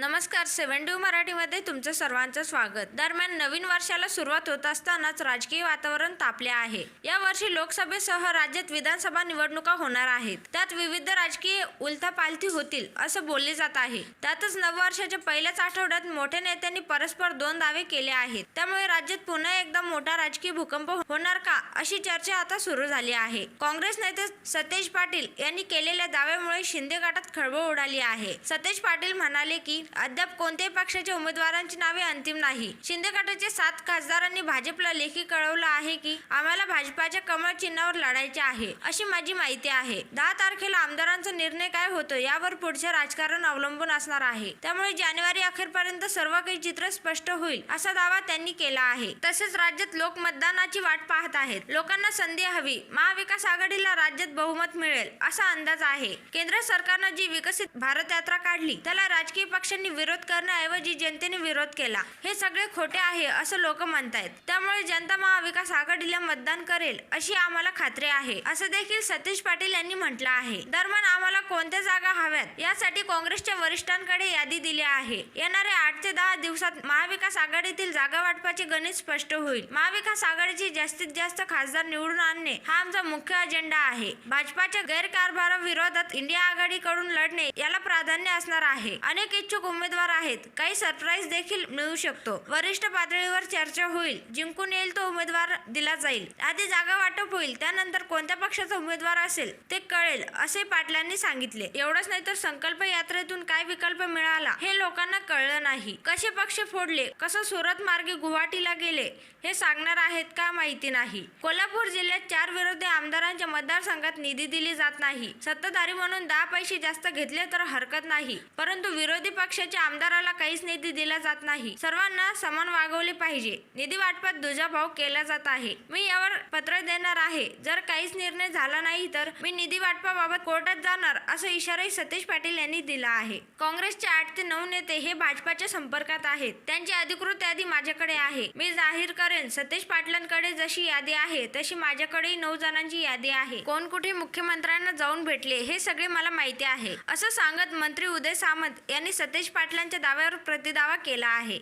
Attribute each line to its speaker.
Speaker 1: नमस्कार सेवन टू मराठीमध्ये तुमचं सर्वांचं स्वागत. दरम्यान नवीन वर्षाला सुरुवात होत असतानाच राजकीय वातावरण तापले आहे. या वर्षी लोकसभेसह राज्यात विधानसभा निवडणुका होणार आहेत. त्यात विविध राजकीय उलथापालथी होतील असं बोलले जात आहे. त्यातच नववर्षाच्या पहिल्याच आठवड्यात मोठ्या नेत्यांनी परस्पर दोन दावे केले आहेत. त्यामुळे राज्यात पुन्हा एकदा मोठा राजकीय भूकंप होणार का अशी चर्चा आता सुरू झाली आहे. काँग्रेस नेते सतेज पाटील यांनी केलेल्या दाव्यामुळे शिंदे गटात खळबळ उडाली आहे. सतेज पाटील म्हणाले की अद्याप कोणत्याही पक्षाच्या उमेदवारांची नावे अंतिम नाही. शिंदे गटाचे सात खासदारांनी भाजपला लेखी कळवलं आहे की आम्हाला भाजपाच्या कमळ चिन्हावर लढायचे आहे अशी माझी माहिती आहे. दहा तारखेला आमदारांचा निर्णय काय होतो यावर पुढचे राजकारण अवलंबून असणार आहे. त्यामुळे जानेवारी अखेरपर्यंत सर्व काही चित्र स्पष्ट होईल असा दावा त्यांनी केला आहे. तसेच राज्यात लोक मतदानाची वाट पाहत आहेत. लोकांना संधी हवी महाविकास आघाडीला राज्यात बहुमत मिळेल असा अंदाज आहे. केंद्र सरकारनं जी विकसित भारत यात्रा काढली त्याला राजकीय पक्ष त्यांनी विरोध करण्याऐवजी जनतेने विरोध केला. हे सगळे खोटे आहे असं लोक म्हणतायत. त्यामुळे जनता महाविकास आघाडीला मतदान करेल अशी आम्हाला खात्री आहे. असं देखील सतीश पाटील यांनी म्हटलं आहे. दरम्यान आम्हाला कोणत्या जागा हव्यात यासाठी काँग्रेसच्या वरिष्ठांकडे यादी दिली आहे. येणाऱ्या आठ ते दहा दिवसात महाविकास आघाडीतील जागा वाटपाचे गणित स्पष्ट होईल. महाविकास आघाडीची जास्तीत जास्त खासदार निवडून आणणे हा आमचा मुख्य अजेंडा आहे. भाजपाच्या गैरकारभाराविरोधात इंडिया आघाडीकडून लढणे याला प्राधान्य असणार आहे. अनेक इच्छुक उमेदवार आहेत. काही सरप्राईज देखील मिळू शकतो. वरिष्ठ पातळीवर चर्चा होईल. जिंकून येईल तो उमेदवार दिला जाईल. आधी जागा वाटप होईल. त्यानंतर कोणत्या पक्षाचा उमेदवार असेल ते कळेल असे पाटलांनी सांगितले. एवढंच नाही तर संकल्प यात्रेतून काय विकल्प मिळाला हे लोकांना कळलं नाही. कसे पक्ष फोडले? कसं सुरत मार्गे गुवाहाटीला गेले? हे सांगणार आहेत का माहिती नाही. कोल्हापूर जिल्ह्यात चार विरोधी आमदारांच्या मतदारसंघात निधी दिली जात नाही. सत्ताधारी म्हणून दहा पैसे जास्त घेतले तर हरकत नाही. परंतु विरोधी पक्ष पक्षाच्या आमदाराला काहीच निधी दिला जात नाही. सर्वांना समान वागवले पाहिजे. निधी वाटपात दुजाभाव केला जात आहे. मी यावर पत्र देणार आहे. जर काहीच निर्णय झाला नाही तर मी निधी वाटपाबाबत कोर्टात जाणार असा इशाराही सतीश पाटील यांनी दिला आहे. काँग्रेसचे आठ ते नऊ नेते हे भाजपाच्या संपर्कात आहेत. त्यांची अधिकृत यादी माझ्याकडे आहे. मी जाहीर करेन सतीश पाटलांकडे जशी यादी आहे तशी माझ्याकडेही नऊ जणांची यादी आहे. कोण कुठे मुख्यमंत्र्यांना जाऊन भेटले हे सगळे मला माहिती आहे. असं सांगत मंत्री उदय सामंत यांनी सतीश पाटलांच्या दाव्यावर प्रतिदावा केला आहे.